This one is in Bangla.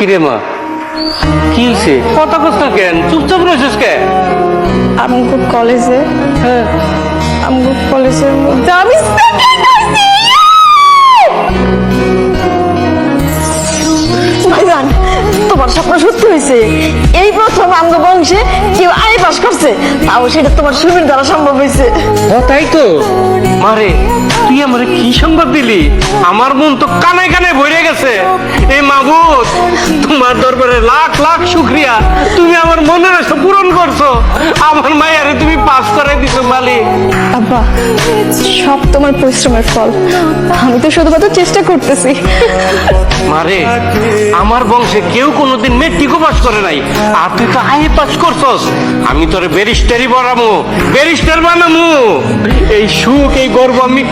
কিরে মা? কি কথা না কেন? চুপচাপ রয়েছিস কলেজে? হ্যাঁ। আমগো কলেজের মধ্যে আমি তোমার স্বপ্ন সত্যি হয়েছে এই প্রথম আমগো বংশে কেউ আই পাস করছে তাও সেটা তোমার সুবির দ্বারা সম্ভব হয়েছে তাই তো। মারে তুই আমার কি সংবাদ দিলি? আমার মন তো কানায় কানায় ভরে গেছে। তোমার দরবারে লাখ লাখ শুক্রিয়া। তুমি আমার মনের আশা পূরণ করছ। আমার মায়ারে তুমি পাস করে দিছো মালিক। আব্বা সব তোমার পরিশ্রমের ফল। আমি তো শুধুমাত্র চেষ্টা করতেছি। মারে আমার বংশে কেউ কোনোদিন মেট্রিকও পাস করে নাই। আর তুই তো আই পাস করছস। আমি তোরে ব্যারিস্টারই বানামু ব্যারিস্টার বানামু। এই সুখ এই গর্ব আমি